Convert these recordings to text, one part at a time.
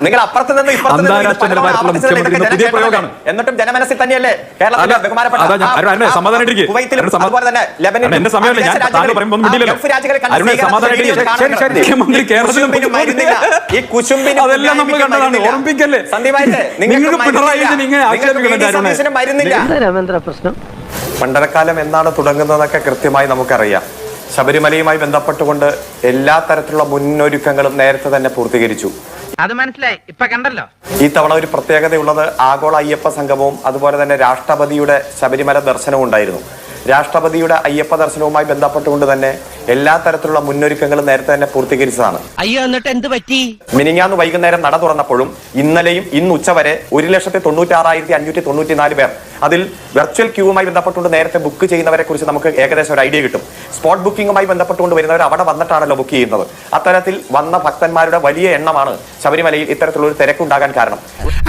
നിങ്ങൾ അപ്പുറത്ത് നിന്ന് ഇപ്പുറത്ത് നിന്ന് പുതിയ പ്രയോഗമാണ്. എന്നിട്ടും ജനമനസ്സിൽ തന്നെയല്ലേ കേരളത്തിലെ ബഹുമാനപ്പെട്ട അതുപോലെ തന്നെ ഈ? സന്ദീപായിട്ടേ, നിങ്ങൾക്ക് മരുന്നില്ല. മണ്ഡലക്കാലം എന്നാണ് തുടങ്ങുന്നതെന്നൊക്കെ കൃത്യമായി നമുക്കറിയാം. ശബരിമലയുമായി ബന്ധപ്പെട്ടുകൊണ്ട് എല്ലാ തരത്തിലുള്ള മുന്നൊരുക്കങ്ങളും നേരത്തെ തന്നെ പൂർത്തീകരിച്ചു. അത് മനസ്സിലായി. ഇപ്പൊ കണ്ടല്ലോ. ഈ തവണ ഒരു പ്രത്യേകതയുള്ളത് ആഗോള അയ്യപ്പ സംഗമവും അതുപോലെ തന്നെ രാഷ്ട്രപതിയുടെ ശബരിമല ദർശനവും ഉണ്ടായിരുന്നു. രാഷ്ട്രപതിയുടെ അയ്യപ്പ ദർശനവുമായി ബന്ധപ്പെട്ടുകൊണ്ട് തന്നെ എല്ലാ തരത്തിലുള്ള മുന്നൊരുക്കങ്ങളും നേരത്തെ തന്നെ പൂർത്തീകരിച്ചതാണ്. അയ്യോ എന്നിട്ട് എന്ത് പറ്റി? മിനിങ്ങാന്ന് വൈകുന്നേരം നട തുറന്നപ്പോഴും ഇന്നലെയും ഇന്ന് ഉച്ചവരെ ഒരു ലക്ഷത്തി തൊണ്ണൂറ്റി ആറായിരത്തി അഞ്ഞൂറ്റി തൊണ്ണൂറ്റി നാല് പേർ അതിൽ വെർച്വൽ ക്യൂവുമായി ബന്ധപ്പെട്ടുകൊണ്ട് നേരത്തെ ബുക്ക് ചെയ്യുന്നവരെ കുറിച്ച് നമുക്ക് ഏകദേശം ഒരു ഐഡിയ കിട്ടും. സ്പോട്ട് ബുക്കിംഗുമായി ബന്ധപ്പെട്ടുകൊണ്ട് വരുന്നവർ അവിടെ വന്നിട്ടാണല്ലോ ബുക്ക് ചെയ്യുന്നത്. അത്തരത്തിൽ വന്ന ഭക്തന്മാരുടെ വലിയ എണ്ണമാണ് ശബരിമലയിൽ ഇത്തരത്തിലുള്ള ഒരു തിരക്കുണ്ടാകാൻ കാരണം.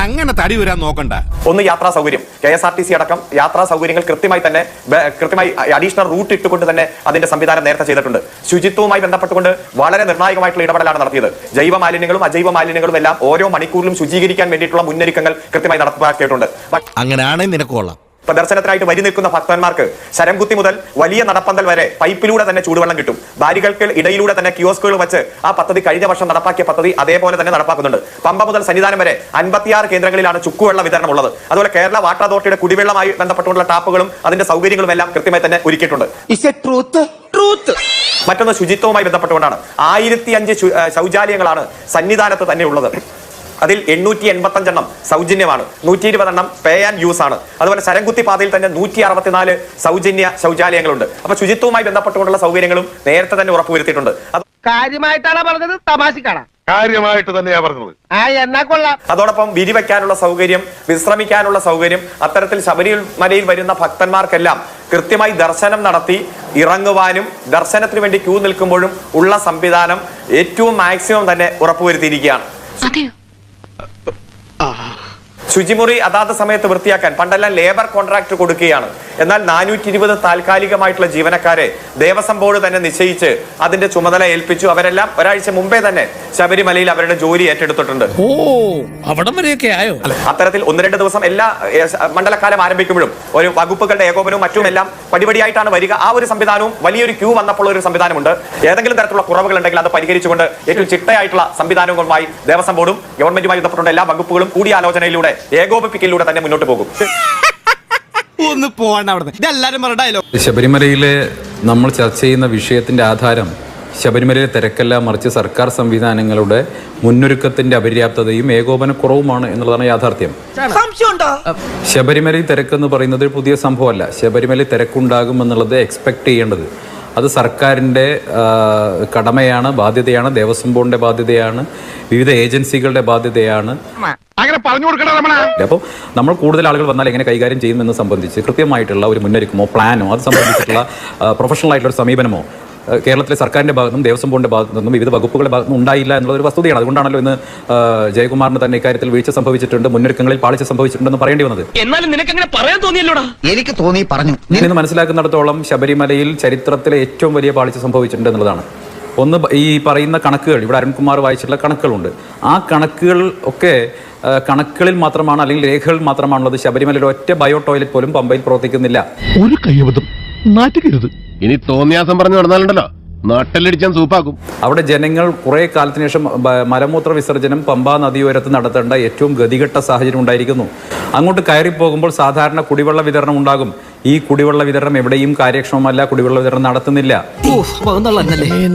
അങ്ങനെ തടി വരാൻ നോക്കണ്ട. ഒന്ന് യാത്രാ സൗകര്യം. K S R T C അടക്കം യാത്രാ സൗകര്യങ്ങൾ കൃത്യമായി തന്നെ കൃത്യമായി അഡീഷണൽ റൂട്ട് ഇട്ടുകൊണ്ട് തന്നെ അതിന്റെ സംവിധാനം നേരത്തെ ചെയ്തിട്ടുണ്ട്. ശുചിത്വവുമായി ബന്ധപ്പെട്ടുകൊണ്ട് വളരെ നിർണായകമായിട്ടുള്ള ഇടപെടലാണ് നടത്തിയത്. ജൈവ മാലിന്യങ്ങളും അജൈവ മാലിന്യങ്ങളും എല്ലാം ഓരോ മണിക്കൂറിലും ശുചീകരിക്കാൻ വേണ്ടിയിട്ടുള്ള മുന്നൊരുക്കങ്ങൾ കൃത്യമായി നടപ്പാക്കിയിട്ടുണ്ട്. അങ്ങനെയാണ് അങ്ങനെയാണെങ്കിൽ നിനക്കോളാം ദർശനത്തിനായിട്ട് വരി നിൽക്കുന്ന ഭക്തന്മാർക്ക് ശരംകുത്തി മുതൽ വലിയ നടപ്പന്തൽ വരെ പൈപ്പിലൂടെ തന്നെ ചൂടുവെള്ളം കിട്ടും. ബാരികൾക്ക് ഇടയിലൂടെ തന്നെ കിയോസ്കുകൾ വെച്ച് ആ പദ്ധതി കഴിഞ്ഞ വർഷം നടപ്പാക്കിയ പദ്ധതി അതേപോലെ തന്നെ നടപ്പാക്കുന്നുണ്ട്. പമ്പ മുതൽ സന്നിധാനം വരെ അൻപത്തിയാറ് കേന്ദ്രങ്ങളിലാണ് ചുക്കുവെള്ള വിതരണം ഉള്ളത്. അതുപോലെ കേരള വാട്ടർ അതോറിറ്റിയുടെ കുടിവെള്ളമായി ബന്ധപ്പെട്ടുള്ള ടാപ്പുകളും അതിന്റെ സൗകര്യങ്ങളും എല്ലാം കൃത്യമായി തന്നെ ഒരുക്കിയിട്ടുണ്ട്. മറ്റൊന്ന് ശുചിത്വവുമായി ബന്ധപ്പെട്ടുകൊണ്ടാണ്. ആയിരത്തി അഞ്ച് ശൗചാലയങ്ങളാണ് സന്നിധാനത്ത് തന്നെ ഉള്ളത്. അതിൽ എണ്ണൂറ്റി എൺപത്തി അഞ്ചെണ്ണം സൗജന്യമാണ്. നൂറ്റി ഇരുപതെണ്ണം പേ ആൻഡ് യൂസ് ആണ്. അതുപോലെ ശരംകുത്തി പാതയിൽ തന്നെ നൂറ്റി അറുപത്തിനാല് സൗജന്യ ശൗചാലയങ്ങളുണ്ട്. അപ്പൊ ശുചിത്വവുമായി ബന്ധപ്പെട്ടുകൊണ്ടുള്ള സൗകര്യങ്ങളും നേരത്തെ തന്നെ ഉറപ്പുവരുത്തിയിട്ടുണ്ട്. അത് കാര്യമായിട്ടാണ് പറഞ്ഞത്? തമാശക്കാണ് കാര്യമായിട്ട് തന്നെയാ പറഞ്ഞത്. ആ എന്നാ കൊള്ളാം. അതോടൊപ്പം വിരിവെക്കാനുള്ള സൗകര്യം വിശ്രമിക്കാനുള്ള സൗകര്യം അത്തരത്തിൽ ശബരിമലയിൽ വരുന്ന ഭക്തന്മാർക്കെല്ലാം കൃത്യമായി ദർശനം നടത്തി ഇറങ്ങുവാനും ദർശനത്തിന് വേണ്ടി ക്യൂ നിൽക്കുമ്പോഴും ഉള്ള സംവിധാനം ഏറ്റവും മാക്സിമം തന്നെ ഉറപ്പുവരുത്തിയിരിക്കുകയാണ്. 呃啊 ശുചിമുറി അതാത് സമയത്ത് വൃത്തിയാക്കാൻ പണ്ടെല്ലാം ലേബർ കോൺട്രാക്ട് കൊടുക്കുകയാണ്. എന്നാൽ നാനൂറ്റി ഇരുപത് താൽക്കാലികമായിട്ടുള്ള ജീവനക്കാരെ ദേവസ്വം ബോർഡ് തന്നെ നിശ്ചയിച്ച് അതിന്റെ ചുമതല ഏൽപ്പിച്ചു. അവരെല്ലാം ഒരാഴ്ച മുമ്പേ തന്നെ ശബരിമലയിൽ അവരുടെ ജോലി ഏറ്റെടുത്തിട്ടുണ്ട്. ആയോ? അത്തരത്തിൽ ഒന്ന് രണ്ട് ദിവസം എല്ലാ മണ്ഡലക്കാലം മണ്ഡലകാലം ആരംഭിക്കുമ്പോഴും ഒരു വകുപ്പുകളുടെ ഏകോപനവും മറ്റും എല്ലാം പടിപടിയായിട്ടാണ് വരിക. ആ ഒരു സംവിധാനവും വലിയൊരു ക്യൂ വന്നപ്പോൾ ഒരു സംവിധാനമുണ്ട്. ഏതെങ്കിലും തരത്തിലുള്ള കുറവുകൾ ഉണ്ടെങ്കിൽ അത് പരിഹരിച്ചുകൊണ്ട് ഏറ്റവും ചിട്ടയായിട്ടുള്ള സംവിധാനങ്ങളുമായി ദേവസ്വം ബോർഡും ഗവൺമെന്റുമായി ബന്ധപ്പെട്ടുള്ള എല്ലാ വകുപ്പുകളും കൂടിയാലോചനയിലൂടെ ഏകോപിപ്പിക്കലിലൂടെ തന്നെ മുന്നോട്ട് പോകും. ഒന്ന് പോവാണ് അവിടെ ഇതെല്ലാരും പറഞ്ഞ ഡയലോഗ് ശബരിമലയിലെ നമ്മൾ ചർച്ച ചെയ്യുന്ന വിഷയത്തിന്റെ ആധാരം ശബരിമലയിലെ തിരക്കല്ല മറിച്ച് സർക്കാർ സംവിധാനങ്ങളുടെ മുന്നൊരുക്കത്തിന്റെ അപര്യാപ്തതയും ഏകോപന കുറവുമാണ് എന്നുള്ളതാണ് യാഥാർത്ഥ്യം. ശബരിമലയിൽ തിരക്കെന്ന് പറയുന്നത് ഒരു പുതിയ സംഭവമല്ല. ശബരിമലയിൽ തിരക്കുണ്ടാകും എന്നുള്ളത് എക്സ്പെക്ട് ചെയ്യേണ്ടത് അത് സർക്കാരിന്റെ കടമയാണ് ബാധ്യതയാണ് ദേവസ്വം ബോർഡിന്റെ ബാധ്യതയാണ് വിവിധ ഏജൻസികളുടെ ബാധ്യതയാണ്. അങ്ങനെ പറഞ്ഞു കൊടുക്കണം അപ്പോൾ നമ്മൾ കൂടുതൽ ആളുകൾ വന്നാൽ എങ്ങനെ കൈകാര്യം ചെയ്യുമെന്ന് സംബന്ധിച്ച് കൃത്യമായിട്ടുള്ള ഒരു മുന്നൊരുക്കമോ പ്ലാനോ അത് സംബന്ധിച്ചിട്ടുള്ള പ്രൊഫഷണൽ ആയിട്ടുള്ള ഒരു സമീപനമോ കേരളത്തിലെ സർക്കാരിന്റെ ഭാഗത്തു നിന്നും ദേവസ്വം ബോർഡിന്റെ ഭാഗത്തു നിന്നും വിവിധ വകുപ്പുകളുടെ ഭാഗത്തു നിന്നും ഉണ്ടായില്ല എന്നുള്ള ഒരു വസ്തുതയാണ്. അതുകൊണ്ടാണല്ലോ ഇന്ന് ജയകുമാറിന് തന്നെ ഇക്കാര്യത്തിൽ വീഴ്ച സംഭവിച്ചിട്ടുണ്ട് മുന്നൊരുക്കങ്ങളിൽ പാളിച്ച സംഭവിച്ചിട്ടുണ്ടെന്ന് പറയേണ്ടി വന്നത്. എന്നാലും നിനക്ക് അങ്ങനെ പറയാൻ തോന്നിയല്ലോടാ? എനിക്ക് തോന്നി പറഞ്ഞു. നിന്ന് മനസ്സിലാക്കുന്നിടത്തോളം ശബരിമലയിൽ ചരിത്രത്തിലെ ഏറ്റവും വലിയ പാളിച്ച സംഭവിച്ചിട്ടുണ്ട് എന്നുള്ളതാണ്. ഒന്ന് ഈ പറയുന്ന കണക്കുകൾ ഇവിടെ അരുൺകുമാർ വായിച്ചിട്ടുള്ള കണക്കുകളുണ്ട്. ആ കണക്കുകൾ ഒക്കെ കണക്കുകളിൽ മാത്രമാണ് അല്ലെങ്കിൽ രേഖകളിൽ മാത്രമാണുള്ളത്. ശബരിമലയിൽ ഒറ്റ ബയോ ടോയ്ലറ്റ് പോലും പമ്പയിൽ പ്രവർത്തിക്കുന്നില്ല. ഒരു കൈവതം നാറ്റുകരുത്. ഇനി തോന്നിയാസം പറഞ്ഞു നടന്നാലുണ്ടല്ലോ. നാട്ടിലടിച്ചാൻ സൂപ്പാക്കും. അവിടെ ജനങ്ങൾ കുറെ കാലത്തിന് ശേഷം മലമൂത്ര വിസർജനം പമ്പാ നദിയോരത്ത് നടത്തേണ്ട ഏറ്റവും ഗതികെട്ട സാഹചര്യം ഉണ്ടായിരിക്കുന്നു. അങ്ങോട്ട് കയറി പോകുമ്പോൾ സാധാരണ കുടിവെള്ള വിതരണം ഉണ്ടാകും. ഈ കുടിവെള്ള വിതരണം എവിടെയും കാര്യക്ഷമമല്ല കുടിവെള്ള വിതരണം നടത്തുന്നില്ല.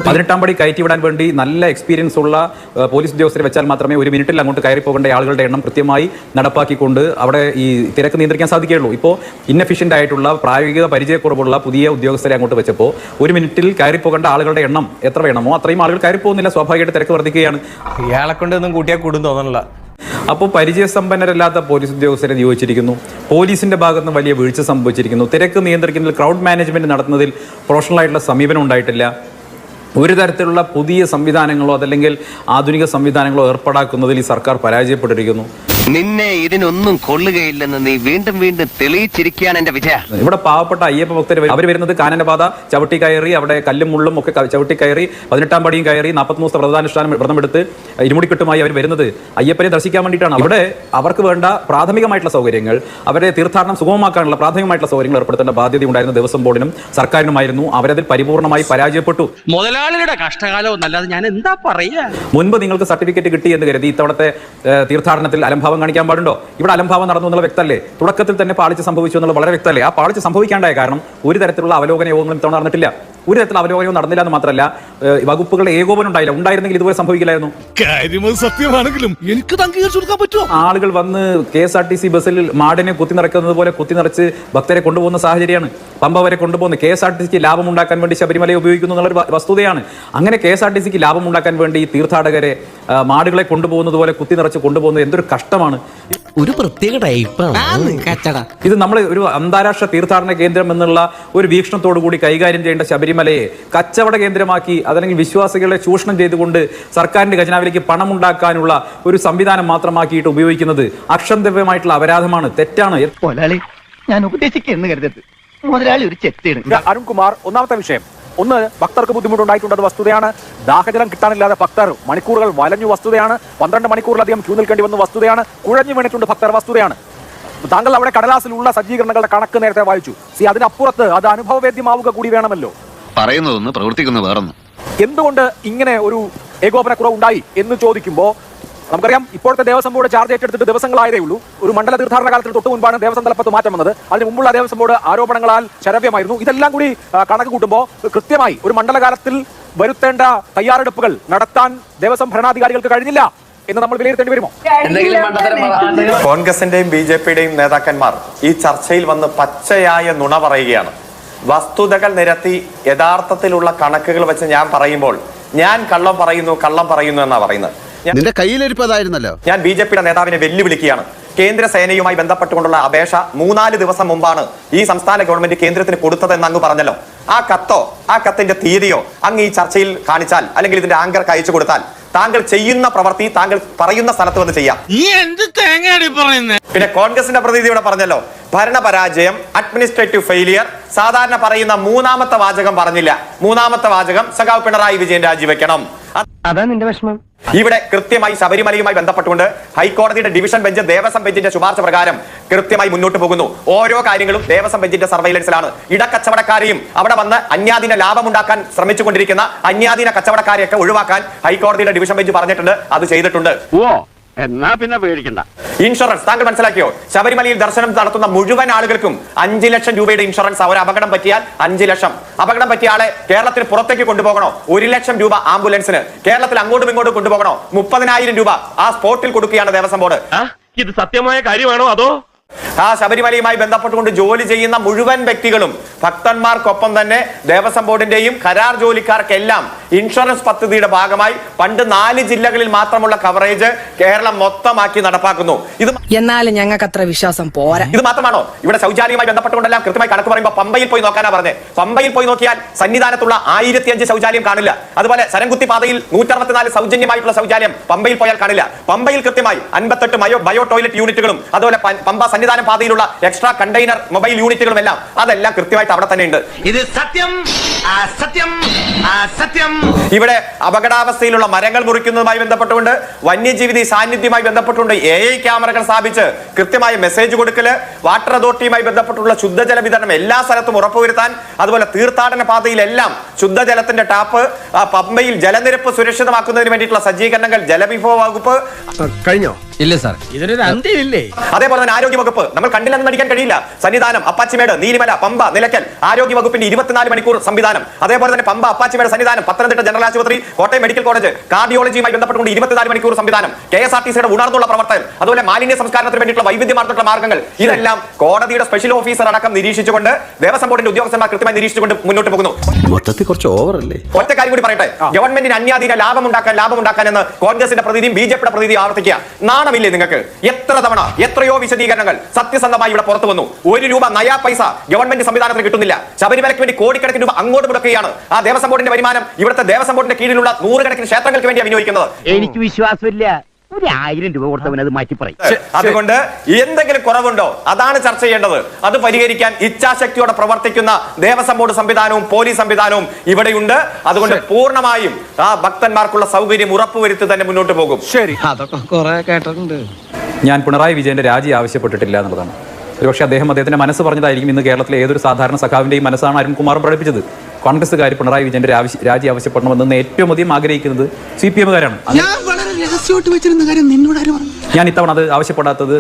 പതിനെട്ടാം പടി കയറ്റിവിടാൻ വേണ്ടി നല്ല എക്സ്പീരിയൻസ് ഉള്ള പോലീസ് ഉദ്യോഗസ്ഥരെ വെച്ചാൽ മാത്രമേ ഒരു മിനിറ്റിൽ അങ്ങോട്ട് കയറി പോകേണ്ട ആളുകളുടെ എണ്ണം കൃത്യമായി നടപ്പാക്കിക്കൊണ്ട് അവിടെ ഈ തിരക്ക് നിയന്ത്രിക്കാൻ സാധിക്കുകയുള്ളൂ. ഇപ്പോൾ ഇന്നഫിഷ്യന്റ് ആയിട്ടുള്ള പ്രായോഗിക പരിചയക്കുറവുള്ള പുതിയ ഉദ്യോഗസ്ഥരെ അങ്ങോട്ട് വെച്ചപ്പോൾ ഒരു മിനിറ്റിൽ കയറി പോകേണ്ട ആളുകളുടെ എണ്ണം എത്ര വേണമോ അത്രയും ആളുകൾ കയറി പോകുന്നില്ല സ്വാഭാവികമായിട്ട് തിരക്ക് വർദ്ധിക്കുകയാണ്. ഇയാളെ കൊണ്ട് ഒന്നും കൂട്ടിയാൽ കൂടും തോന്നണില്ല. അപ്പോൾ പരിചയസമ്പന്നരല്ലാത്ത പോലീസ് ഉദ്യോഗസ്ഥരെ നിയോഗിച്ചിരിക്കുന്നു. പോലീസിന്റെ ഭാഗത്ത് നിന്ന് വലിയ വീഴ്ച സംഭവിച്ചിരിക്കുന്നു. തിരക്ക് നിയന്ത്രിക്കുന്നതിൽ ക്രൗഡ് മാനേജ്മെന്റ് നടത്തുന്നതിൽ പ്രൊഫഷണൽ ആയിട്ടുള്ള സമീപനം ഉണ്ടായിട്ടില്ല. ഒരു തരത്തിലുള്ള പുതിയ സംവിധാനങ്ങളോ അതല്ലെങ്കിൽ ആധുനിക സംവിധാനങ്ങളോ ഏർപ്പാടാക്കുന്നതിൽ ഈ സർക്കാർ പരാജയപ്പെട്ടിരിക്കുന്നു. നിന്നെ ഇതിനൊന്നും കൊള്ളുകയില്ലെന്ന് നീ വീണ്ടും വീണ്ടും തെളിയിച്ചിരിക്കുകയാണ് എന്റെ വിജയ. ഇവിടെ പാവപ്പെട്ട അയ്യപ്പ ഭക്തർ അവർ വരുന്നത് കാനനപാത ചവിട്ടി കയറി അവിടെ കല്ലും മുള്ളും ഒക്കെ ചവിട്ടി കയറി പതിനെട്ടാം പടിയും കയറി നാൽപ്പത്തി മൂന്ന് വ്രതാനുഷ്ഠാനം വ്രതമെടുത്ത് ഇരുമുടിക്കെട്ടുമായി അവർ വരുന്നത്. അയ്യപ്പനെ ദർശിക്കാൻ വേണ്ടിയിട്ടാണ്. അവിടെ അവർക്ക് വേണ്ട പ്രാഥമികമായിട്ടുള്ള സൗകര്യങ്ങൾ അവരെ തീർത്ഥാടനം സുഗമമാക്കാനുള്ള പ്രാഥമികമായിട്ടുള്ള സൗകര്യങ്ങൾ ഏർപ്പെടുത്തേണ്ട ബാധ്യത ഉണ്ടായിരുന്ന ദേവസ്വം ബോർഡിനും സർക്കാരിനുമായിരുന്നു. അവരതിൽ പരിപൂർണമായി പരാജയപ്പെട്ടു. മുതലാളിയുടെ കഷ്ടകാലം എന്നല്ലാതെ ഞാൻ എന്താ പറയുക മുൻപ് നിങ്ങൾക്ക് സർട്ടിഫിക്കറ്റ് കിട്ടി എന്ന് കരുതി ഇത്തവണത്തെ തീർത്ഥാടനത്തിൽ അലംഭാവം കാണിക്കാൻ പാടുണ്ടോ? ഇവിടെ അലംഭാവം നടന്നു എന്നുള്ള വ്യക്തമല്ലേ തുടക്കത്തിൽ തന്നെ പാളിച്ച് സംഭവിച്ചു എന്നുള്ള വളരെ വ്യക്തമല്ലേ ആ പാളിച്ച് സംഭവിക്കാണ്ടായ കാരണം ഒരു തരത്തിലുള്ള അവലോകന യോഗങ്ങളും ഇത്തവണ നടന്നിട്ടില്ല. ഒരു തരത്തിലുള്ള അവലോകനവും നടന്നില്ല എന്ന് മാത്രമല്ല വകുപ്പുകളുടെ ഏകോപനം ഉണ്ടായില്ല. ഉണ്ടായിരുന്നെങ്കിൽ ഇതുപോലെ സംഭവിക്കില്ലായിരുന്നു. സത്യമാണെങ്കിലും എനിക്ക് കൊടുക്കാൻ പറ്റുമോ? ആളുകൾ വന്ന് K S R T C ബസ്സിൽ മാടിനെ കുത്തി നിറയ്ക്കുന്നത് പോലെ കുത്തി നിറച്ച് ഭക്തരെ കൊണ്ടുപോകുന്ന സാഹചര്യമാണ്. പമ്പ വരെ കൊണ്ടുപോകുന്ന കെ എസ് ആർ ടി സിക്ക് ലാഭം ഉണ്ടാക്കാൻ വേണ്ടി ശബരിമലയെ ഉപയോഗിക്കുന്നു എന്നുള്ളൊരു വസ്തുതയാണ്. അങ്ങനെ കെ എസ് ആർ ടി സിക്ക് ലാഭം ഉണ്ടാക്കാൻ വേണ്ടി ഈ തീർത്ഥാടകരെ മാടുകളെ കൊണ്ടുപോകുന്നത് പോലെ കുത്തി നിറച്ച് കൊണ്ടുപോകുന്നത് എന്തൊരു കഷ്ടമാണ്. ഒരു പ്രത്യേക ടൈപ്പാണ് കച്ചട. ഇത് നമ്മൾ ഒരു അന്താരാഷ്ട്ര തീർത്ഥാടന കേന്ദ്രം എന്നുള്ള ഒരു വീക്ഷണത്തോടു കൂടി കൈകാര്യം ചെയ്യേണ്ട ശബരിമലയെ കച്ചവട കേന്ദ്രമാക്കി അതല്ലെങ്കിൽ വിശ്വാസികളെ ചൂഷണം ചെയ്തുകൊണ്ട് സർക്കാരിന്റെ ഖജനാവിലേക്ക് പണം ഉണ്ടാക്കാനുള്ള ഒരു സംവിധാനം മാത്രമാക്കിയിട്ട് ഉപയോഗിക്കുന്നത് അക്ഷന്തവ്യമായിട്ടുള്ള അപരാധമാണ്. തെറ്റാണ്. ഞാൻ ഉപദേശിക്കുന്നു കരുതരുത്. മുതലാളി ഒരു ചെത്തിയാണ് അരുൺകുമാർ ഒന്നാമത്തെ വിഷയം. ഒന്ന് ഭക്തർക്ക് ബുദ്ധിമുട്ടുണ്ടായിട്ടുണ്ടത് വസ്തുതയാണ്. ദാഹജലം കിട്ടാനില്ലാതെ ഭക്തർ മണിക്കൂറുകൾ വലഞ്ഞു വസ്തുതയാണ്. പന്ത്രണ്ട് മണിക്കൂറിലധികം ക്യൂ നിൽക്കേണ്ടി വന്ന വസ്തുതയാണ്. കുഴഞ്ഞു വീണിട്ടുണ്ട് ഭക്തർ വസ്തുതയാണ്. താങ്കൾ അവിടെ കടലാസിലുള്ള സജ്ജീകരണങ്ങളുടെ കണക്ക് നേരത്തെ വായിച്ചു. സി അതിനപ്പുറത്ത് അത് അനുഭവവേദ്യമാവുക കൂടി വേണമല്ലോ. പറയുന്നതൊന്ന് പ്രവർത്തിക്കുന്ന വേറൊന്നും. എന്തുകൊണ്ട് ഇങ്ങനെ ഒരു ഏകോപനക്കുറവ് ഉണ്ടായി എന്ന് ചോദിക്കുമ്പോൾ നമുക്കറിയാം ഇപ്പോഴത്തെ ദേവസ്വം ബോർഡ് ചാർജ് ഏറ്റെടുത്തിട്ട് ദിവസങ്ങളായതേ ഉള്ളൂ. ഒരു മണ്ഡല തീർത്ഥാടന കാലത്തിന് തൊട്ട് മുൻപാണ് ദേവസ്വം തലപ്പത്ത് മാറ്റം വന്നത്. അതിന് മുമ്പുള്ള ദേവസ്വം ബോർഡ് ആരോപണങ്ങളാൽ ശരവ്യമായിരുന്നു. ഇതെല്ലാം കൂടി കണക്ക് കൂട്ടുമ്പോൾ കൃത്യമായി ഒരു മണ്ഡലകാലത്തിൽ വരുത്തേണ്ട തയ്യാറെടുപ്പുകൾ നടത്താൻ ദേവസ്വം ഭരണാധികാരികൾക്ക് കഴിഞ്ഞില്ല എന്ന് നമ്മൾ വിലയിരുത്തേണ്ടി വരുമോ? കോൺഗ്രസിന്റെയും ബി ജെ പിയുടെയും നേതാക്കന്മാർ ഈ ചർച്ചയിൽ വന്ന് പച്ചയായ നുണ പറയുകയാണ്. വസ്തുതകൾ നിരത്തി യഥാർത്ഥത്തിലുള്ള കണക്കുകൾ വെച്ച് ഞാൻ പറയുമ്പോൾ ഞാൻ കള്ളം പറയുന്നു കള്ളം പറയുന്നു എന്നാ പറയുന്നത്. നിന്റെ കയ്യിലിരിപ്പതായിരുന്നല്ലോ ഞാൻ ബി ജെ പിയുടെ നേതാവിനെ വെല്ലുവിളിക്കുകയാണ്. കേന്ദ്ര സേനയുമായി ബന്ധപ്പെട്ടുകൊണ്ടുള്ള അപേക്ഷ മൂന്നാൽ ദിവസം മുമ്പാണ് ഈ സംസ്ഥാന ഗവൺമെന്റ് കേന്ദ്രത്തിന് കൊടുത്തതെന്ന് അങ്ങ് പറഞ്ഞല്ലോ. ആ കത്തോ ആ കത്തിന്റെ തീയതിയോ അങ്ങ് ഈ ചർച്ചയിൽ കാണിച്ചാൽ അല്ലെങ്കിൽ ഇതിന്റെ ആങ്കർക്ക് അയച്ചു കൊടുത്താൽ താങ്കൾ ചെയ്യുന്ന പ്രവൃത്തി താങ്കൾ പറയുന്ന സ്ഥലത്ത് വന്ന് ചെയ്യാം. പിന്നെ കോൺഗ്രസിന്റെ പ്രതിനിധി ഇവിടെ പറഞ്ഞല്ലോ ഭരണപരാജയം അഡ്മിനിസ്ട്രേറ്റീവ് ഫെയിലിയർ സാധാരണ പറയുന്ന മൂന്നാമത്തെ വാചകം പറഞ്ഞില്ല. മൂന്നാമത്തെ വാചകം സഖാവ് പിണറായി വിജയൻ രാജിവെക്കണം. അത് നിന്റെ വിഷമം. ഇവിടെ കൃത്യമായി ശബരിമലയുമായി ബന്ധപ്പെട്ടുകൊണ്ട് ഹൈക്കോടതിയുടെ ഡിവിഷൻ ബെഞ്ച് ദേവസ്വം ബെഞ്ചിന്റെ ശുപാർശ പ്രകാരം കൃത്യമായി മുന്നോട്ട് പോകുന്നു. ഓരോ കാര്യങ്ങളും ദേവസ്വം ബെഞ്ചിന്റെ സർവൈലൻസിലാണ്. ഇടക്കച്ചവടക്കാരെയും അവിടെ വന്ന് അന്യാധീന ലാഭമുണ്ടാക്കാൻ ശ്രമിച്ചുകൊണ്ടിരിക്കുന്ന അന്യാധീന കച്ചവടക്കാരെയൊക്കെ ഒഴിവാക്കാൻ ഹൈക്കോടതിയുടെ ഡിവിഷൻ ബെഞ്ച് പറഞ്ഞിട്ടുണ്ട്. അത് ചെയ്തിട്ടുണ്ട്. ഓ എന്നാ പിന്നെ പേടിക്കണ്ട. ഇൻഷുറൻസ് താങ്കൾ മനസ്സിലാക്കിയോ? ശബരിമലയിൽ ദർശനം നടത്തുന്ന മുഴുവൻ ആളുകൾക്കും അഞ്ചു ലക്ഷം രൂപയുടെ ഇൻഷുറൻസ് അവർ അപകടം പറ്റിയാൽ അഞ്ചു ലക്ഷം. അപകടം പറ്റിയ ആളെ കേരളത്തിന് പുറത്തേക്ക് കൊണ്ടുപോകണോ? ഒരു ലക്ഷം രൂപ ആംബുലൻസിന്. കേരളത്തിൽ അങ്ങോട്ടും ഇങ്ങോട്ടും കൊണ്ടുപോകണോ? മുപ്പതിനായിരം രൂപ ആ സ്പോട്ടിൽ കൊടുക്കുകയാണ് ദേവസ്വം ബോർഡ്. ഇത് സത്യമായ കാര്യമാണോ അതോ? ആ ശബരിമലയുമായി ബന്ധപ്പെട്ടുകൊണ്ട് ജോലി ചെയ്യുന്ന മുഴുവൻ വ്യക്തികളും ഭക്തന്മാർക്കൊപ്പം തന്നെ ദേവസ്വം ബോർഡിന്റെയും കരാർ ജോലിക്കാർക്കെല്ലാം ഇൻഷുറൻസ് പദ്ധതിയുടെ ഭാഗമായി പണ്ട് നാല് ജില്ലകളിൽ മാത്രമുള്ള കവറേജ് കേരളം മൊത്തമാക്കി നടപ്പാക്കുന്നു. ഇത് എന്നാലും ഞങ്ങൾക്ക് അത്ര വിശ്വാസം പോരാ. ഇത് മാത്രമാണോ? ഇവിടെ ശൗചാലയവുമായി ബന്ധപ്പെട്ടുകൊണ്ടെല്ലാം കൃത്യമായി കണക്ക് പറയുമ്പോൾ പമ്പയിൽ പോയി നോക്കാനാ പറഞ്ഞത് പമ്പയിൽ പോയി നോക്കിയാൽ സന്നിധാനത്തുള്ള ആയിരത്തി അഞ്ച് ശൗചാലയം കാണില്ല. അതുപോലെ സരംകുത്തി പാതയിൽ നൂറ്ററുപത്തിനാല് സൗജന്യമായിട്ടുള്ള ശൗചാലയം പമ്പയിൽ പോയാൽ കാണില്ല. പമ്പയിൽ കൃത്യമായി അൻപത്തെട്ട് ബയോ ബയോ ടോയ്ലറ്റ് യൂണിറ്റുകളും അതുപോലെ പമ്പ സന്നിധാനം പാതയിലുള്ള എക്സ്ട്രാ കണ്ടെയ്നർ മൊബൈൽ യൂണിറ്റുകളും എല്ലാം അതെല്ലാം കൃത്യമായിട്ട് അവിടെ തന്നെ ഉണ്ട് ഇത് സത്യം സത്യം സത്യം. ഇവിടെ അപകടാവസ്ഥയിലുള്ള മരങ്ങൾ മുറിക്കുന്നതുമായി ബന്ധപ്പെട്ടുകൊണ്ട് വന്യജീവിതി സാന്നിധ്യമായി ബന്ധപ്പെട്ടുകൊണ്ട് എ ഐ ക്യാമറകൾ സ്ഥാപിച്ച് കൃത്യമായ മെസ്സേജ് കൊടുക്കൽ വാട്ടർ അതോറിറ്റിയുമായി ബന്ധപ്പെട്ടുള്ള ശുദ്ധജല വിതരണം എല്ലാ സ്ഥലത്തും ഉറപ്പുവരുത്താൻ അതുപോലെ തീർത്ഥാടന പാതയിലെല്ലാം ശുദ്ധജലത്തിന്റെ ടാപ്പ് പമ്പയിൽ ജലനിരപ്പ് സുരക്ഷിതമാക്കുന്നതിന് വേണ്ടിയിട്ടുള്ള സജ്ജീകരണങ്ങൾ ജലവിഭവ വകുപ്പ്. കഴിഞ്ഞോ? ഇല്ല സാർ. ഇതിനൊരു അന്ത്യമില്ലേ? അതേപോലെ തന്നെ ആരോഗ്യ വകുപ്പ് നമ്മൾ കണ്ടില്ലെന്ന് നടിക്കാൻ കഴിയില്ല. സന്നിധാനം അപ്പാച്ചിമേട് നീലിമല പമ്പ നിലയ്ക്കൽ. ആരോഗ്യ വകുപ്പിന്റെ ഇരുപത്തിനാല് മണിക്കൂർ സംവിധാനം. അതേപോലെ തന്നെ പമ്പ അപ്പാച്ചിമേട് സന്നിധാനം പത്തനംതിട്ട ജനറൽ ആശുപത്രി കോട്ടയം മെഡിക്കൽ കോളേജ് കാർഡിയോളജിയുമായി ബന്ധപ്പെട്ടുകൊണ്ട് ഇരുപത്തിനാല് മണിക്കൂർ സംവിധാനം. കെ എസ് ആർ ടി സിയുടെ ഉണർന്നുള്ള പ്രവർത്തനം അതുപോലെ മാലിന്യ സംസ്കാരത്തിന് വേണ്ടിയിട്ടുള്ള വൈവിധ്യമാർന്നിട്ടുള്ള മാർഗങ്ങൾ ഇതെല്ലാം കോടതിയുടെ സ്പെഷ്യൽ ഓഫീസർ അടക്കം നിരീക്ഷിച്ചുകൊണ്ട് ദേവസ്വം ബോർഡിന്റെ ഉദ്യോഗസ്ഥന്മാർ കൃത്യമായി നിരീക്ഷിച്ചുകൊണ്ട് മുന്നോട്ട് പോകുന്നു. മൊത്തത്തിൽ കുറച്ച് ഓവർ അല്ലേ ഒറ്റ കാര്യം കൂടി പറയട്ടെ. ഗവൺമെന്റിന് അന്യാധീന ലാഭം ഉണ്ടാക്കാൻ ലാഭം ഉണ്ടാക്കാൻ എന്ന് കോൺഗ്രസിന്റെ പ്രതിനിധിയും ബി ജെ പിയുടെ പ്രതിനിധി ആവർത്തിക്കുക. നാണമില്ലേ നിങ്ങൾക്ക്? എത്ര തവണ എത്രയോ വിശദീകരണങ്ങൾ സത്യസന്ധമായി ഇവിടെ പുറത്തു വന്നു. ഒരു രൂപ നയാ പൈസ ഗവൺമെന്റ് സംവിധാനത്തിന് കിട്ടുന്നില്ല. ശബരിമലയ്ക്ക് വേണ്ടി കോടിക്കണക്കിന് രൂപ അങ്ങോട്ട് മുടക്കുകയാണ്. ആ ദേവസ്വം ബോർഡിന്റെ വരുമാനം ഇവിടുത്തെ ദേവസ്വം ബോർഡിന്റെ കീഴിലുള്ള നൂറുകണക്കിന് ക്ഷേത്രങ്ങൾക്ക് വേണ്ടി വിനിയോഗിക്കുന്നത്. എനിക്ക് വിശ്വാസമില്ല. ഒരു ആയിരം രൂപ കൊടുത്തവൻ അത് മാറ്റി പറയും. അതുകൊണ്ട് എന്തെങ്കിലും കുറവുണ്ടോ? അതാണ് ചർച്ച ചെയ്യേണ്ടത്. അത് പരിഹരിക്കാൻ ഇച്ഛാശക്തിയോടെ പ്രവർത്തിക്കുന്ന ദേവസ്വം ബോർഡ് സംവിധാനവും പോലീസ് സംവിധാനവും ഇവിടെയുണ്ട്. അതുകൊണ്ട് പൂർണമായും ആ ഭക്തന്മാർക്കുള്ള സൗകര്യം ഉറപ്പുവരുത്തി തന്നെ മുന്നോട്ട് പോകും. ശരി. അതൊക്കെ കൊറേ കേട്ടിട്ടുണ്ട്. ഞാൻ പിണറായി വിജയന്റെ രാജി ആവശ്യപ്പെട്ടിട്ടില്ല എന്നുള്ളതാണ്. ഒരുപക്ഷെ അദ്ദേഹം അദ്ദേഹത്തിന്റെ മനസ്സ് പറഞ്ഞതായിരിക്കും ഇന്ന് കേരളത്തിലെ ഏതൊരു സാധാരണ സഖാവിന്റെയും മനസ്സാണ് അരുൺകുമാറും പ്രകടിപ്പിച്ചത്. കോൺഗ്രസ്സുകാർ പിണറായി വിജയന്റെ രാജി ആവശ്യപ്പെടണമെന്ന് ഏറ്റവും അധികം ആഗ്രഹിക്കുന്നത് സി പി എമ്മുകാരാണ്. ഞാൻ വളരെ രഹസ്യമായിട്ട് വെച്ചിരുന്ന കാര്യം നിന്നോട് ആരും ഞാൻ ഇത്തവണ അത് ആവശ്യപ്പെടാത്തത്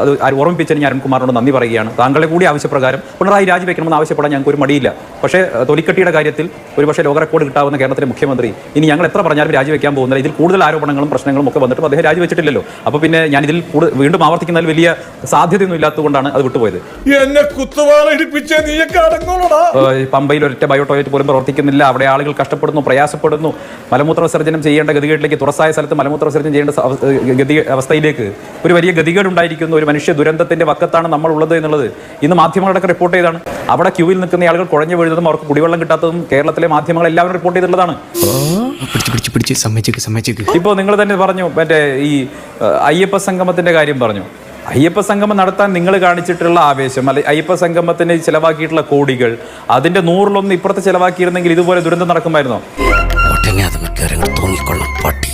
അത് ഓർമ്മിപ്പിച്ചതിന് ഞാൻ അരുൺകുമാറിനോട് നന്ദി പറയുകയാണ്. താങ്കളെ കൂടി ആവശ്യപ്രകാരം പിണറായി രാജിവെക്കണമെന്ന് ആവശ്യപ്പെടാൻ ഞങ്ങൾക്ക് ഒരു മടിയില്ല. പക്ഷേ തൊലിക്കട്ടിയുടെ കാര്യത്തിൽ ഒരുപക്ഷെ ലോക റെക്കോർഡ് കിട്ടാവുന്ന കേരളത്തിലെ മുഖ്യമന്ത്രി ഇനി ഞങ്ങൾ എത്ര പറഞ്ഞാലും രാജിവെക്കാൻ പോകുന്നില്ല. ഇതിൽ കൂടുതൽ ആരോപണങ്ങളും പ്രശ്നങ്ങളും ഒക്കെ വന്നിട്ട് അദ്ദേഹം രാജിവെച്ചിട്ടില്ലല്ലോ. അപ്പോൾ പിന്നെ ഞാൻ ഇതിൽ വീണ്ടും ആവർത്തിക്കുന്നതിൽ വലിയ സാധ്യതയൊന്നും ഇല്ലാത്തതുകൊണ്ടാണ് അത് വിട്ടുപോയത്. പമ്പയിൽ ഒരൊറ്റ ബയോ ടോയ്ലറ്റ് പോലും പ്രവർത്തിക്കുന്നില്ല. അവിടെ ആളുകൾ കഷ്ടപ്പെടുന്നു പ്രയാസപ്പെടുന്നു. മലമൂത്ര വിസർജനം ചെയ്യേണ്ട ഗതികേട്ടിലേക്ക് തുറസായ സ്ഥലത്ത് മലമൂത്ര വിസർജനം ചെയ്യേണ്ട ഗതി അവസ്ഥ അവസ്ഥയിലേക്ക് ഒരു വലിയ ഗതികേട് ഉണ്ടായിരിക്കുന്നു ഒരു മനുഷ്യ ദുരന്തത്തിന്റെ വക്കത്താണ് നമ്മൾ ഉള്ളത് എന്നുള്ളത് ഇന്ന് മാധ്യമങ്ങളൊക്കെ റിപ്പോർട്ട് ചെയ്താണ് അവിടെ ക്യൂവിൽ നിൽക്കുന്ന ആളുകൾ കുഴഞ്ഞു വീഴുന്നതും അവർക്ക് കുടിവെള്ളം കിട്ടാത്തതും കേരളത്തിലെ മാധ്യമങ്ങൾ എല്ലാവരും റിപ്പോർട്ട് ചെയ്തിട്ടുള്ളതാണ്. ഇപ്പോൾ നിങ്ങൾ തന്നെ പറഞ്ഞു മറ്റേ ഈ അയ്യപ്പ സംഗമത്തിന്റെ കാര്യം പറഞ്ഞു. അയ്യപ്പ സംഗമം നടത്താൻ നിങ്ങൾ കാണിച്ചിട്ടുള്ള ആവേശം അല്ലെ അയ്യപ്പ സംഗമത്തിന് ചിലവാക്കിയിട്ടുള്ള കോടികൾ അതിന്റെ നൂറിലൊന്ന് ഇപ്പുറത്ത് ചിലവാക്കിയിരുന്നെങ്കിൽ ഇതുപോലെ ദുരന്തം നടക്കുമായിരുന്നോ? തോന്നിക്കൊള്ളും പട്ടി.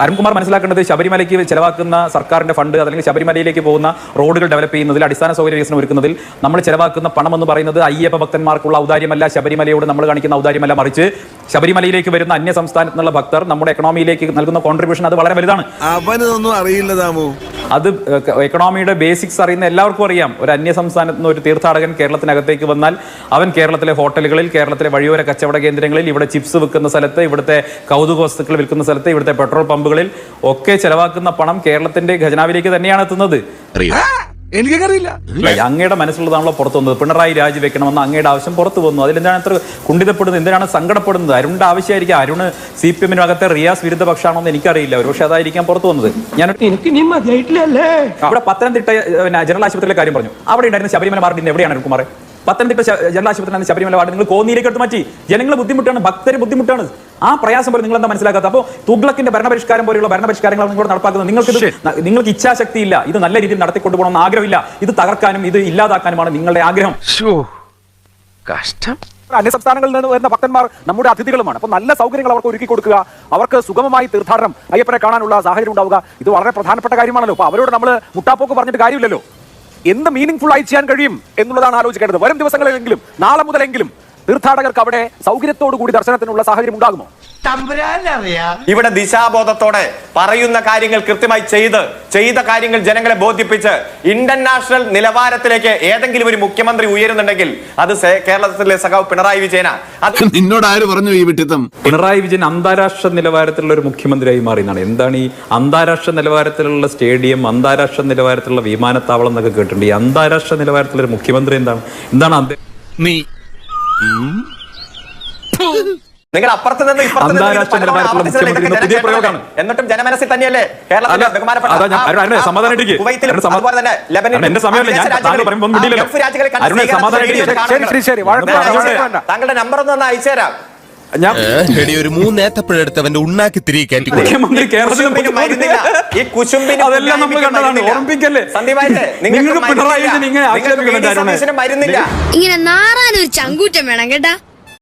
അരുൺകുമാർ മനസ്സിലാക്കേണ്ടത് ശബരിമലയ്ക്ക് ചിലവാക്കുന്ന സർക്കാരിന്റെ ഫണ്ട് അല്ലെങ്കിൽ ശബരിമലയിലേക്ക് പോകുന്ന റോഡുകൾ ഡെവലപ്പ് ചെയ്യുന്നതിൽ അടിസ്ഥാന സൗകര്യ വികസനം ഒരുക്കുന്നതിൽ നമ്മൾ ചിലവാക്കുന്ന പണം എന്ന് പറയുന്നത് അയ്യപ്പ ഭക്തന്മാർക്കുള്ള ഔദാര്യമല്ല ശബരിമലയോട് നമ്മൾ കാണിക്കുന്ന ഔദാര്യമല്ല. മറിച്ച് ശബരിമലയിലേക്ക് വരുന്ന അന്യ സംസ്ഥാനത്തുള്ള ഭക്തർ നമ്മുടെ എക്കണോമിയിലേക്ക് നൽകുന്ന കോൺട്രിബ്യൂഷൻ അത് വളരെ വലുതാണ്. അവനൊന്നും അറിയില്ല അത് എക്കണോമിയുടെ ബേസിക്സ് അറിയുന്ന എല്ലാവർക്കും അറിയാം. ഒരു അന്യ സംസ്ഥാനത്ത് നിന്ന് ഒരു തീർത്ഥാടകൻ കേരളത്തിനകത്തേക്ക് വന്നാൽ അവൻ കേരളത്തിലെ ഹോട്ടലുകളിൽ കേരളത്തിലെ വഴിയോര കച്ചവട കേന്ദ്രങ്ങളിൽ ഇവിടെ ചിപ്സ് വിൽക്കുന്ന സ്ഥലത്ത് ഇവിടുത്തെ കൗതുക വസ്തുക്കൾ വിൽക്കുന്ന സ്ഥലത്ത് ഇവിടുത്തെ പെട്രോൾ പമ്പുകളിൽ ഒക്കെ ചെലവാക്കുന്ന പണം കേരളത്തിന്റെ ഖജനാവിലേക്ക് തന്നെയാണ് എത്തുന്നത്. എനിക്കറിയില്ല. അങ്ങയുടെ മനസ്സിലുള്ളതാണല്ലോ പുറത്തു വന്നത്. പിണറായി രാജിവെക്കണമെന്ന് അങ്ങയുടെ ആവശ്യം പുറത്തു വന്നു. അതിലെന്താണ് അത്ര കുണ്ടിതപ്പെടുന്നത് എന്തിനാണ് സങ്കടപ്പെടുന്നത്? അരുണിന്റെ ആവശ്യമായിരിക്കും. അരുണ് സി പി എമ്മിനകത്തെ റിയാസ് വിരുദ്ധ പക്ഷാണോ എന്ന് എനിക്കറിയില്ല. ഒരുപക്ഷെ അതായിരിക്കാം പുറത്തു വന്നത്. ഞാൻ എനിക്ക് അവിടെ മതിയായിട്ടില്ലല്ലേ? ഇവിടെ പത്തനംതിട്ട ജനറൽ ആശുപത്രിയിലെ കാര്യം പറഞ്ഞു. അവിടെ ഉണ്ടായിരുന്ന ശബരിമല വാർഡിന് എവിടെയാണ് അരുൺകുമാർ പത്തനംതിട്ട ജനറൽ ആശുപത്രിയിലാണ് ശബരിമല വാർഡ് നിങ്ങൾ കോന്നിയിലേക്ക് എടുത്ത് മാറ്റി. ജനങ്ങൾ ബുദ്ധിമുട്ടാണ് ഭക്തര് ബുദ്ധിമുട്ടാണ്. ആ പ്രയാസം പോലും നിങ്ങൾ എന്താ മനസ്സിലാക്കാത്ത അപ്പോൾ തുഗ്ലക്കിന്റെ ഭരണപരിഷ്കാരം പോലെയുള്ള ഭരണപരിഷ്കാരങ്ങൾ നിങ്ങൾ നടപ്പാക്കുന്നത്. നിങ്ങൾക്ക് നിങ്ങൾക്ക് ഇച്ഛാശക്തി ഇല്ല ഇത് നല്ല രീതിയിൽ നടത്തിക്കൊണ്ടുപോകണമെന്ന് ആഗ്രഹമില്ല. ഇത് തകർക്കാനും ഇത് ഇല്ലാതാക്കാനുമാണ് നിങ്ങളുടെ ആഗ്രഹം. കഷ്ടം. അന്യ സംസ്ഥാനങ്ങളിൽ നിന്ന് വരുന്ന ഭക്തന്മാർ നമ്മുടെ അതിഥികളുമാണ്. അപ്പോൾ നല്ല സൗകര്യങ്ങൾ അവർക്ക് ഒരുക്കി കൊടുക്കുക. അവർക്ക് സുഗമമായി തീർത്ഥാടനം അയ്യപ്പനെ കാണാനുള്ള സാഹചര്യം ഉണ്ടാവുക. ഇത് വളരെ പ്രധാനപ്പെട്ട കാര്യമാണല്ലോ. അപ്പോൾ അവരോട് നമ്മൾ മുട്ടാപ്പോക്ക് പറഞ്ഞിട്ട് കാര്യമില്ലല്ലോ. എന്ത് മീനിങ് ഫുൾ ആയി ചെയ്യാൻ കഴിയും എന്നുള്ളതാണ് ആലോചിക്കേണ്ടത്. വരും ദിവസങ്ങളിലെങ്കിലും നാളെ മുതലെങ്കിലും തീർത്ഥാടകർക്ക് അവിടെ സൗകര്യത്തോടു കൂടി ദർശനത്തിനുള്ള സാഹചര്യം ഉണ്ടാകുമോ? ഇവിടെ ദിശാബോധത്തോടെ പറയുന്ന കാര്യങ്ങൾ കൃത്യമായി ചെയ്ത് ചെയ്ത കാര്യങ്ങൾ ജനങ്ങളെ ബോധിപ്പിച്ച് ഇന്റർനാഷണൽ നിലവാരത്തിലേക്ക് ഏതെങ്കിലും ഒരു മുഖ്യമന്ത്രി ഉയരുന്നുണ്ടെങ്കിൽ അത് കേരളത്തിലെ സഖാവ് പിണറായി വിജയന. അത് നിന്നോട് ആര് പറഞ്ഞു ഈ വിട്ടിത്തം? പിണറായി വിജയൻ അന്താരാഷ്ട്ര നിലവാരത്തിലുള്ള ഒരു മുഖ്യമന്ത്രിയായി മാറി എന്നാണ്. എന്താണ് ഈ അന്താരാഷ്ട്ര നിലവാരത്തിലുള്ള സ്റ്റേഡിയം അന്താരാഷ്ട്ര നിലവാരത്തിലുള്ള വിമാനത്താവളം എന്നൊക്കെ കേട്ടിട്ടുണ്ട്. ഈ അന്താരാഷ്ട്ര നിലവാരത്തിലുള്ള ഒരു മുഖ്യമന്ത്രി എന്താണ്? എന്താണ് അദ്ദേഹം നീ നിങ്ങൾ അപ്പുറത്ത് നിന്ന് ഇപ്പുറത്ത് നിന്ന്. എന്നിട്ടും ജനമനസ്സിൽ തന്നെയല്ലേ ബഹുമാനപ്പെട്ട രാജ്യങ്ങളിൽ അയച്ചുതരാം. താങ്കളുടെ നമ്പർ ഒന്ന് അയച്ചു ഞാൻ ഒരു മൂന്നേത്തപ്പഴെടുത്ത് അവന്റെ ഉണ്ണാക്കി തിരികെ കയറ്റി മുഖ്യമന്ത്രി കേരളത്തിൽ മരുന്നില്ല. ഈ കുശുമ്പിന് അതെല്ലാം നമ്മൾ കണ്ടതാണ്. മരുന്നില്ല. സന്ദീപായിട്ട് നിങ്ങൾക്ക് നിങ്ങൾക്ക് പിണറായി വിജയൻ ഇങ്ങനെ മരുന്നില്ല. ഇങ്ങനെ നാറാനൊരു ചങ്കൂറ്റം വേണം കേട്ടാ?